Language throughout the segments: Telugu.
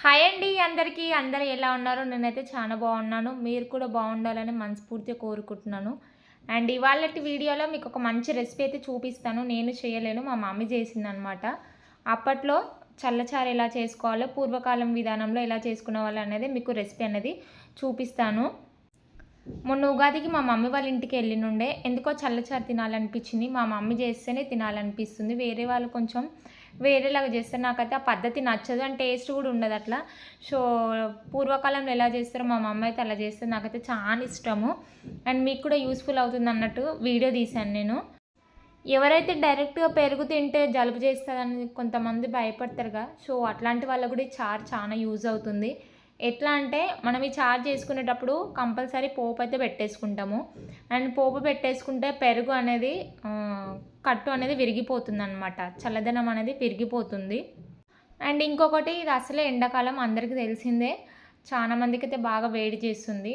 హాయ్ అండి అందరికీ. అందరు ఎలా ఉన్నారు? నేనైతే చాలా బాగున్నాను. మీరు కూడా బాగుండాలని మనస్ఫూర్తిగా కోరుకుంటున్నాను. అండ్ ఇవాళ వీడియోలో మీకు ఒక మంచి రెసిపీ అయితే చూపిస్తాను. నేను చేయలేను. మా మమ్మీ చేసిందనమాట. అప్పట్లో చల్లచారు ఎలా చేసుకోవాలో పూర్వకాలం విధానంలో ఎలా చేసుకునే వాళ్ళు అనేది మీకు రెసిపీ అనేది చూపిస్తాను. మొన్న ఉగాదికి మా మమ్మీ వాళ్ళ ఇంటికి వెళ్ళినుండే. ఎందుకో చల్లచారు తినాలనిపించింది. మా మమ్మీ చేస్తేనే తినాలనిపిస్తుంది. వేరే వాళ్ళు కొంచెం వేరేలాగా చేస్తారు. నాకైతే ఆ పద్ధతి నచ్చదు అండ్ టేస్ట్ కూడా ఉండదు అట్లా. సో పూర్వకాలంలో ఎలా చేస్తారో మా మమ్మీ అయితే అలా చేస్తారు నాకైతే చాలా ఇష్టము. అండ్ మీకు కూడా యూస్ఫుల్ అవుతుంది అన్నట్టు వీడియో తీశాను నేను. ఎవరైతే డైరెక్ట్గా పెరుగు తింటే జలుబు చేస్తుందని కొంతమంది భయపడతారుగా. సో అట్లాంటి వాళ్ళకు కూడా చారు చాలా యూజ్ అవుతుంది. ఎట్లా అంటే మనం ఈ చారు చేసుకునేటప్పుడు కంపల్సరీ పోపు అయితే పెట్టేసుకుంటాము. అండ్ పోపు పెట్టేసుకుంటే పెరుగు అనేది కట్టు అనేది విరిగిపోతుంది అనమాట చల్లదనం అనేది విరిగిపోతుంది. అండ్ ఇంకొకటి ఇది అసలే ఎండాకాలం అందరికీ తెలిసిందే. చాలా మందికి అయితే బాగా వేడి చేస్తుంది.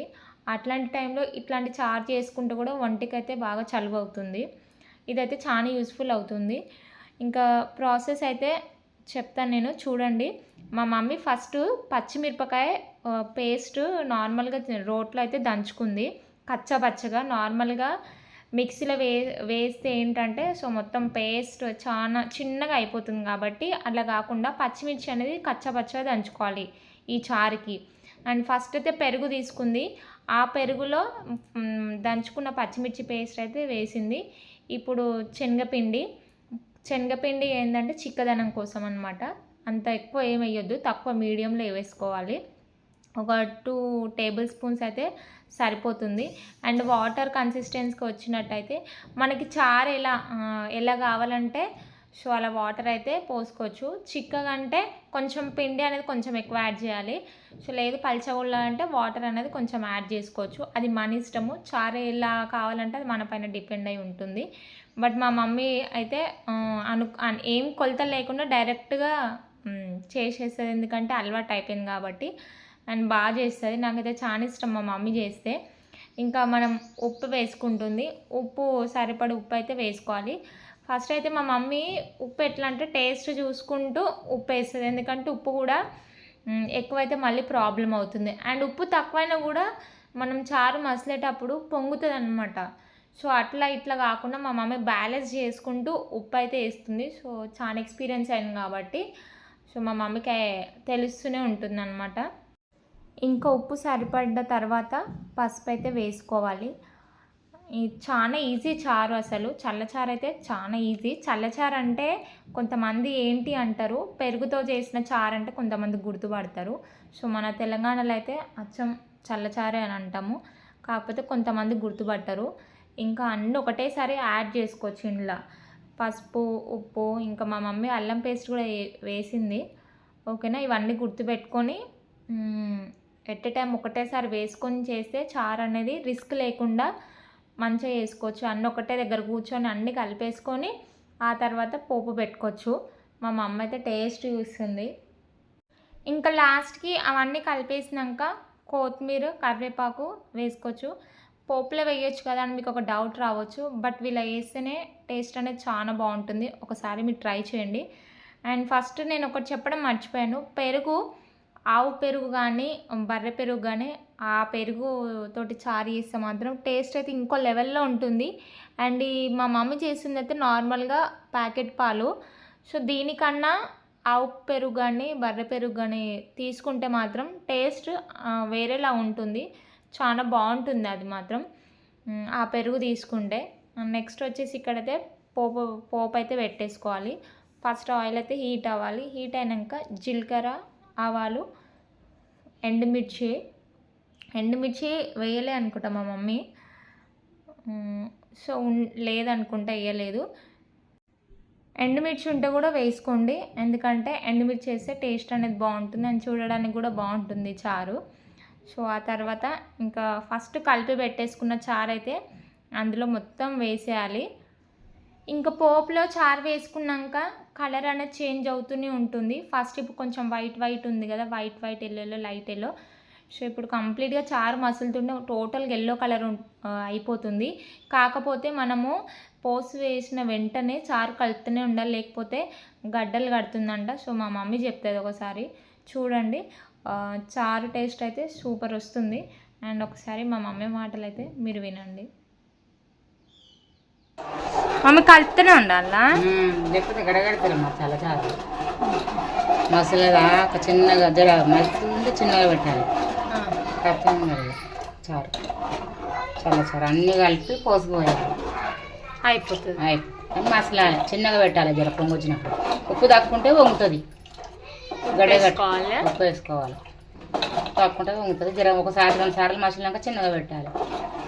అట్లాంటి టైంలో ఇట్లాంటి చారు చేసుకుంటూ కూడా ఒంటికి అయితే బాగా చలువ అవుతుంది. ఇదైతే చాలా యూస్ఫుల్ అవుతుంది. ఇంకా ప్రాసెస్ అయితే చెప్తాను నేను. చూడండి. మా మమ్మీ ఫస్ట్ పచ్చిమిరపకాయ పేస్ట్ నార్మల్గా రోట్లో అయితే దంచుకుంది. కచ్చా పచ్చగా నార్మల్గా మిక్సీలో వే వేస్తే ఏంటంటే సో మొత్తం పేస్ట్ చాలా చిన్నగా అయిపోతుంది కాబట్టి అట్లా కాకుండా పచ్చిమిర్చి అనేది కచ్చా పచ్చగా దంచుకోవాలి ఈ చారుకి. అండ్ ఫస్ట్ అయితే పెరుగు తీసుకుంది. ఆ పెరుగులో దంచుకున్న పచ్చిమిర్చి పేస్ట్ అయితే వేసింది. ఇప్పుడు శనగపిండి. శనగపిండి ఏంటంటే చిక్కదనం కోసం అనమాట అంత ఎక్కువ ఏం వేయొద్దు తక్కువ మీడియంలో వేసుకోవాలి. ఒక టూ టేబుల్ స్పూన్స్ అయితే సరిపోతుంది. అండ్ వాటర్ కన్సిస్టెన్సీకి వచ్చినట్టయితే మనకి చారు ఎలా ఎలా కావాలంటే సో అలా వాటర్ అయితే పోసుకోవచ్చు. చిక్కగా అంటే కొంచెం పిండి అనేది కొంచెం ఎక్కువ యాడ్ చేయాలి. సో లేదు పల్చగుళ్ళ అంటే వాటర్ అనేది కొంచెం యాడ్ చేసుకోవచ్చు. అది మన ఇష్టము. చారు ఎలా కావాలంటే అది మన పైన డిపెండ్ అయి ఉంటుంది. బట్ మా మమ్మీ అయితే అను ఏం కొలత లేకుండా డైరెక్ట్గా చేసేస్తుంది. ఎందుకంటే అలవాటు అయిపోయింది కాబట్టి. అండ్ బాగా చేస్తుంది. నాకైతే చాలా ఇష్టం మా మమ్మీ చేస్తే. ఇంకా మనం ఉప్పు వేసుకుంటుంది. ఉప్పు సరిపడి ఉప్పు అయితే వేసుకోవాలి. ఫస్ట్ అయితే మా మమ్మీ ఉప్పు ఎట్లా అంటే టేస్ట్ చూసుకుంటూ ఉప్పు వేస్తుంది. ఎందుకంటే ఉప్పు కూడా ఎక్కువైతే మళ్ళీ ప్రాబ్లం అవుతుంది. అండ్ ఉప్పు తక్కువైనా కూడా మనం చారు మసిలేటప్పుడు పొంగుతుంది అనమాట సో అట్లా ఇట్లా కాకుండా మా మమ్మీ బ్యాలెన్స్ చేసుకుంటూ ఉప్పు అయితే వేస్తుంది. సో చాలా ఎక్స్పీరియన్స్ అయింది కాబట్టి. సో మా మమ్మీకి తెలుస్తూనే ఉంటుందన్నమాట. ఇంకా ఉప్పు సరిపడ్డ తర్వాత పసుపు అయితే వేసుకోవాలి చాలా ఈజీ చారు అసలు. చల్లచారు అయితే చాలా ఈజీ. చల్లచారు అంటే కొంతమంది ఏంటి అంటారు? పెరుగుతో చేసిన చారు అంటే కొంతమంది గుర్తుపడతారు. సో మన తెలంగాణలో అయితే అచ్చం చల్లచారే అని అంటాము. కాకపోతే కొంతమంది గుర్తుపట్టరు. ఇంకా అన్నీ ఒకటేసారి యాడ్ చేసుకోవచ్చు ఇంట్లో. పసుపు ఉప్పు ఇంకా మా మమ్మీ అల్లం పేస్ట్ కూడా వేసింది. ఓకేనా? ఇవన్నీ గుర్తుపెట్టుకొని ఎట్ టైం ఒకటేసారి వేసుకొని చేస్తే చారు అనేది రిస్క్ లేకుండా మంచిగా వేసుకోవచ్చు అన్నీ ఒకటే దగ్గర కూర్చొని అన్నీ కలిపేసుకొని ఆ తర్వాత పోపు పెట్టుకోవచ్చు. మా మమ్మ అయితే టేస్ట్ చూస్తుంది. ఇంకా లాస్ట్కి అవన్నీ కలిపేసినాక కొత్తిమీర కరివేపాకు వేసుకోవచ్చు. పోపులో వేయొచ్చు కదా అని మీకు ఒక డౌట్ రావచ్చు బట్ వీళ్ళ వేస్తేనే టేస్ట్ అనేది చాలా బాగుంటుంది. ఒకసారి మీరు ట్రై చేయండి. అండ్ ఫస్ట్ నేను ఒకటి చెప్పడం మర్చిపోయాను. పెరుగు ఆవు పెరుగు కానీ బర్రె పెరుగు కానీ ఆ పెరుగు తోటి చారు చేస్తే మాత్రం టేస్ట్ అయితే ఇంకో లెవెల్లో ఉంటుంది. అండ్ ఈ మా మమ్మీ చేసింది అయితే నార్మల్గా ప్యాకెట్ పాలు. సో దీనికన్నా ఆవు పెరుగు కానీ బర్రె పెరుగు కానీ తీసుకుంటే మాత్రం టేస్ట్ వేరేలా ఉంటుంది. చాలా బాగుంటుంది అది మాత్రం. ఆ పెరుగు తీసుకుంటే. నెక్స్ట్ వచ్చేసి ఇక్కడైతే పోపు పోపు అయితే పెట్టేసుకోవాలి. ఫస్ట్ ఆయిల్ అయితే హీట్ అవ్వాలి. హీట్ అయినాక జీలకర్ర ఆవాలు ఎండుమిర్చి. ఎండుమిర్చి వేయలే అనుకుంటా మా మమ్మీ. సో లేదనుకుంటా వేయలేదు. ఎండుమిర్చి ఉంటే కూడా వేసుకోండి. ఎందుకంటే ఎండుమిర్చి వేస్తే టేస్ట్ అనేది బాగుంటుంది. అండ్ చూడడానికి కూడా బాగుంటుంది చారు. సో ఆ తర్వాత ఇంకా ఫస్ట్ కలిపి పెట్టేసుకున్న చారు అయితే అందులో మొత్తం వేసేయాలి. ఇంకా పోపులో చారు వేసుకున్నాక కలర్ అనేది చేంజ్ అవుతూనే ఉంటుంది. ఫస్ట్ ఇప్పుడు కొంచెం వైట్ వైట్ ఉంది కదా white white yellow light yellow so ఇప్పుడు కంప్లీట్గా చారు మసులుతుంటే టోటల్గా ఎల్లో కలర్ అయిపోతుంది. కాకపోతే మనము పోసు వేసిన వెంటనే చారు కలుపుతూనే ఉండాలి. లేకపోతే గడ్డలు కడుతుందంట. సో మా మమ్మీ చెప్తుంది ఒకసారి. చూడండి. చారు టేస్ట్ అయితే సూపర్ వస్తుంది. అండ్ ఒకసారి మా మమ్మీ మాటలు అయితే మీరు వినండి. మమ్మీ కలుపుతూనే ఉండాలా? లేకపోతే గడగడతారు మసాలా చారు. మసాలా ఒక చిన్నగా జర మలుపుతుంటే చిన్నగా పెట్టాలి. కలుపుతూనే ఉండాలి. చారు. చాలా చారు. అన్నీ కలిపి పోసిపోయాలి అయిపోతుంది. అయిపోయి మసాలా చిన్నగా పెట్టాలి జర పొంగు వచ్చినప్పుడు ఉప్పు తక్కుకుంటే వంగుతుంది వేసుకోవాలి. ఉప్పు వేసుకోవాలి. తక్కుకుంటే వంగుతుంది. జర ఒకసారి రెండు సార్లు మసాలాక చిన్నగా పెట్టాలి.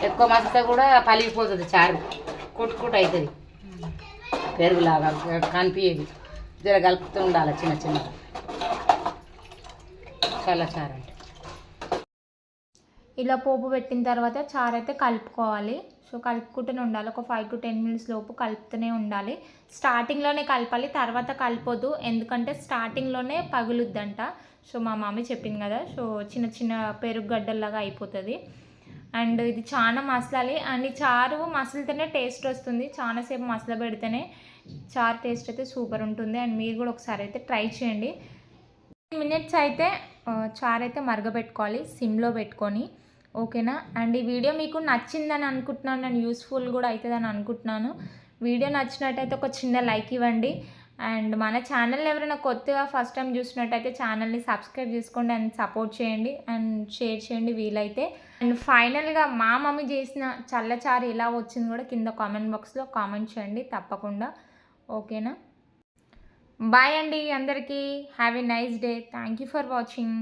ఎక్కువ మసాలా కూడా పలిగిపోతుంది చారు. కుట్టు కుట్టు అవుతుంది. పెరుగులాగా కనిపించేది. జర కలుపుతూ ఉండాలి చిన్న చిన్నగా. చాలా చారు అంటే. ఇలా పోపు పెట్టిన తర్వాత చారు అయితే కలుపుకోవాలి. సో కలుపుకుంటూనే ఉండాలి. ఒక ఫైవ్ టు టెన్ మినిట్స్ లోపు కలుపుతూనే ఉండాలి. స్టార్టింగ్లోనే కలపాలి తర్వాత కలపొద్దు. ఎందుకంటే స్టార్టింగ్లోనే పగులుద్దంట. సో మా మమ్మీ చెప్పింది కదా సో చిన్న చిన్న పెరుగు గడ్డల్లాగా అయిపోతుంది. అండ్ ఇది చాలా మసలాలి. అండ్ ఈ చారు మసలితేనే టేస్ట్ వస్తుంది. చాలాసేపు మసల పెడితేనే చారు టేస్ట్ అయితే సూపర్ ఉంటుంది. అండ్ మీరు కూడా ఒకసారి అయితే ట్రై చేయండి. మినిట్స్ అయితే చారు అయితే మరగబెట్టుకోవాలి సిమ్లో పెట్టుకొని. ఓకేనా? అండ్ ఈ వీడియో మీకు నచ్చిందని అనుకుంటున్నాను నేను యూస్ఫుల్ కూడా అవుతుందని అనుకుంటున్నాను. వీడియో నచ్చినట్టయితే ఒక చిన్న లైక్ ఇవ్వండి. అండ్ మన ఛానల్ ఎవరైనా కొత్తగా ఫస్ట్ టైం చూసినట్టయితే ఛానల్ని సబ్స్క్రైబ్ చేసుకోండి అండ్ సపోర్ట్ చేయండి. అండ్ షేర్ చేయండి వీలైతే. అండ్ ఫైనల్గా మా మమ్మీ చేసిన చల్లచారు ఎలా వచ్చింది కూడా కింద కామెంట్ బాక్స్లో కామెంట్ చేయండి తప్పకుండా. ఓకేనా? బాయ్ అండి అందరికీ. Have a nice day. Thank you for watching.